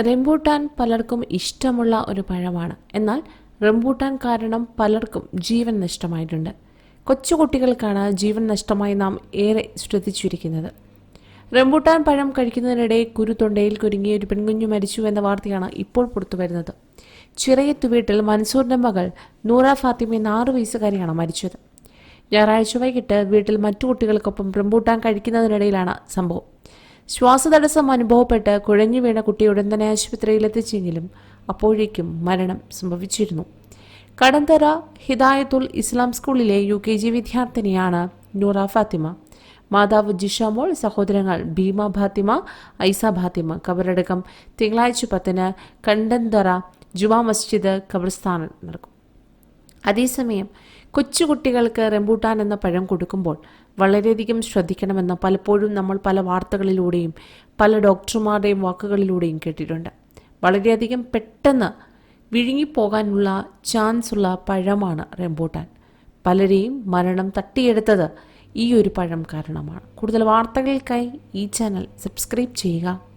Rambutan പലർക്കും ഇഷ്ടമുള്ള ഒരു പഴമാണ്. എന്നാൽ റംബൂട്ടാൻ കാരണം പലർക്കും ജീവൻ നഷ്ടമായിട്ടുണ്ട്. കൊച്ചുകുട്ടികൾക്കാണ് ജീവൻ നഷ്ടമായി നാം ഏറെ ശ്രദ്ധിച്ചിരിക്കുന്നത്. റംബൂട്ടാൻ പഴം കഴിക്കുന്നതിനിടെ കുരു തൊണ്ടയിൽ കുരുങ്ങിയ ഒരു പെൺകുഞ്ഞു മരിച്ചു എന്ന വാർത്തയാണ് ഇപ്പോൾ പുറത്തുവരുന്നത്. ചിറയത്ത് വീട്ടിൽ മൻസൂറിന്റെ മകൾ നൂറ ഫാത്തിമ എന്ന ആറു വയസ്സുകാരിയാണ് മരിച്ചത്. ഞായറാഴ്ച വൈകിട്ട് വീട്ടിൽ മറ്റു കുട്ടികൾക്കൊപ്പം റംബൂട്ടാൻ കഴിക്കുന്നതിനിടയിലാണ് സംഭവം. ശ്വാസതടസ്സം അനുഭവപ്പെട്ട് കുഴഞ്ഞു വീണ കുട്ടി ഉടൻ തന്നെ ആശുപത്രിയിൽ എത്തിച്ചെങ്കിലും അപ്പോഴേക്കും മരണം സംഭവിച്ചിരുന്നു. കടന്തറ ഹിദായത്തുൽ ഇസ്ലാം സ്കൂളിലെ യു കെ ജി വിദ്യാർത്ഥിനിയാണ് നൂറ ഫാത്തിമ. മാതാവ് ജിഷാമോൾ സഹോദരങ്ങൾ ഭീമ ഫാത്തിമ ഐസ ഫാത്തിമ. കബറടക്കം തിങ്കളാഴ്ച പത്തിന് കണ്ടന്തറ ജുമാ മസ്ജിദ് ഖബർസ്ഥാനിൽ നടക്കും. അതേസമയം കൊച്ചുകുട്ടികൾക്ക് റംബൂട്ടാൻ എന്ന പഴം കൊടുക്കുമ്പോൾ വളരെയധികം ശ്രദ്ധിക്കണമെന്ന് പലപ്പോഴും നമ്മൾ പല വാർത്തകളിലൂടെയും പല ഡോക്ടർമാരുടെയും വാക്കുകളിലൂടെയും കേട്ടിട്ടുണ്ട്. വളരെയധികം പെട്ടെന്ന് വിഴുങ്ങിപ്പോകാനുള്ള ചാൻസ് ഉള്ള പഴമാണ് റംബൂട്ടാൻ. പലരെയും മരണം തട്ടിയെടുത്തത് ഈ ഒരു പഴം കാരണമാണ്. കൂടുതൽ വാർത്തകൾക്കായി ഈ ചാനൽ സബ്സ്ക്രൈബ് ചെയ്യുക.